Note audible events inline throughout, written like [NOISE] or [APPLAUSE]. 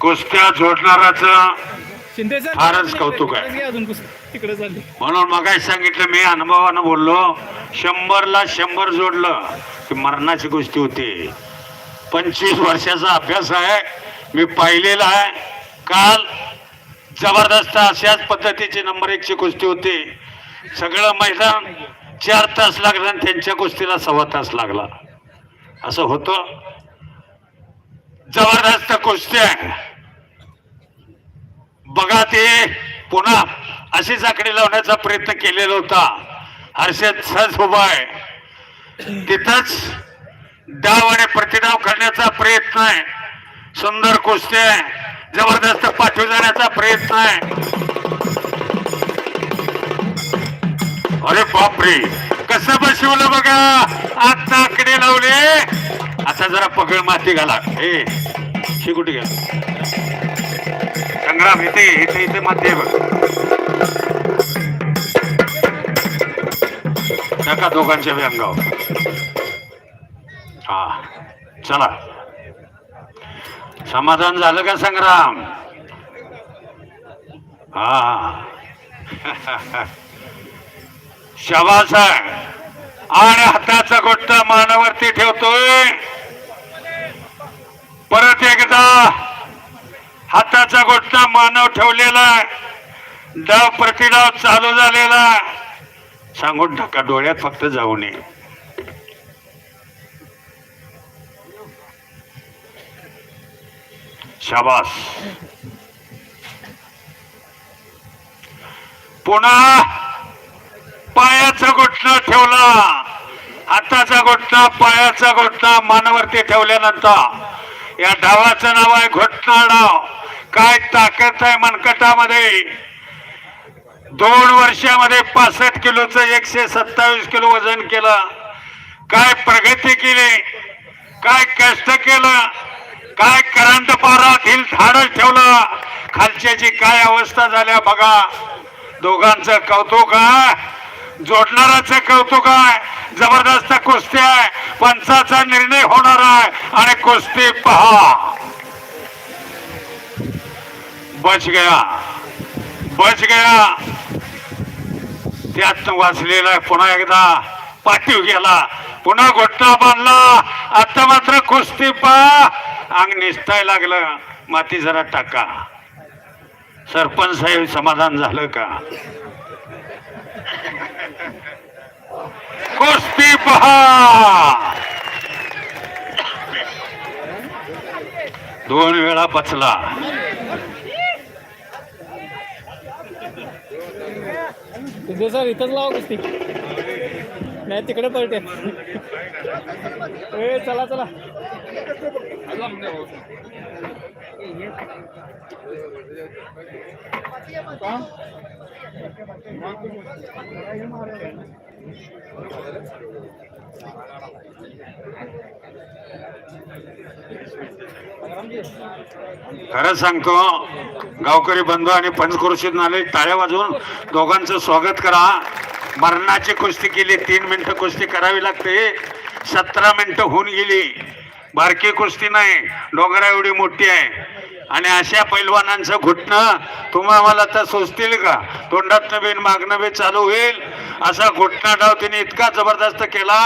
कुस्त्या जोडणाराचं फारच कौतुक आहे. म्हणून मगाशी सांगितलं मी अनुभवानं बोललो शंभरला शंभर जोडलं की मरणाची गोष्टी होती. पंचवीस वर्षाचा अभ्यास आहे मी पाहिलेला आहे. काल जबरदस्त अशाच पद्धतीची नंबर एकची कुस्ती होती. सगळं मैदान चार तास लागलं आणि त्यांच्या गोष्टीला सव्वा तास लागला. असं होतं. जबरदस्त गोष्टी आहे. बघा ते पुन्हा अशी आकडे लावण्याचा प्रयत्न केलेला होता. हर्षद सहज उभा आहे. तिथंच डाव आणि प्रतिडाव करण्याचा प्रयत्न आहे. सुंदर कुस्ती आहे. जबरदस्त पाठवी जाण्याचा प्रयत्न आहे. बापरे कसं बसवलं बघा. आता आकडे लावले. आता जरा पगळ माती घाला. हे शी कुठे गेला? संग्राम इथे इथे इथे आहे बघ. नका दोघांच्या व्यंगाव हा चला. समाधान झालं का संग्राम? हा. [LAUGHS] शबास आहे आणि हाताचा गोष्ट मानावरती ठेवतोय. परत एकदा हाताचा गोष्टा मानव ठेवलेला डाव प्रतिडाव चालू झालेला सांगून टाका डोळ्यात फक्त जाऊ नये. शाबास. पुन्हा पायाचा गोठणा ठेवला. हाताचा गोठणा पायाचा गोठणा मानावरती ठेवल्यानंतर. या डावाचं नाव आहे घोटणा डाव काय ताकद आहे मनकटामध्ये? दोन वर्षामध्ये पासष्ट किलोचं एकशे सत्तावीस किलो वजन केलं. काय प्रगती केली? काय कष्ट केलं? काय करंट पारा हिल धाडच ठेवलं? खालच्याची काय अवस्था झाल्या बघा. दोघांचं कौतुक आहे जोडणाराचं कौतुक आहे. जबरदस्त कुस्ती आहे. पंचाचा निर्णय होणार आहे. आणि कुस्ती पहा. बच गया. बच गया. त्यात वाचलेला पुन्हा एकदा. पाठीव गेला. पुन्हा घोटणा बांधला. आता मात्र कुस्ती पहा. अंग निसताय लागलं. माती जरा टाका. सरपंच साहेब समाधान झालं का? कुस्ती पहा. दोन वेळा पचला. सर इथंच लावा कुस्ती. नाही तिकडे पळते ए चला चला. खरं सांगतो गावकरी बंधू आणि पंचक्रोशीत आले टाळ्या वाजवून दोघांचं स्वागत करा. मरणाची कुस्ती केली तीन मिनिटं कुस्ती करावी लागते. सतरा मिनिटं होऊन गेली. बारकी कुस्ती नाही डोंगरा एवढी मोठी आहे. आणि अशा पैलवानांचं घुटणं तुम्हा मला तर सोचतील का? तोंडातनं बीन मागणं बी चालू होईल. असा घुटणा डाव तिने इतका जबरदस्त केला.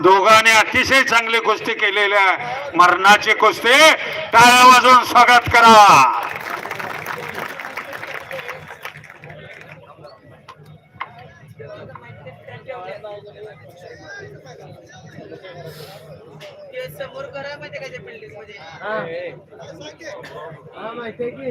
दोघांनी अतिशय चांगली कुस्ती केलेली आहे. मरणाची कुस्ती टाळ्या वाजवून स्वागत करा. ते समोर करा माहिती का त्या बिल्डिंगमध्ये? हा. माहिती आहे की.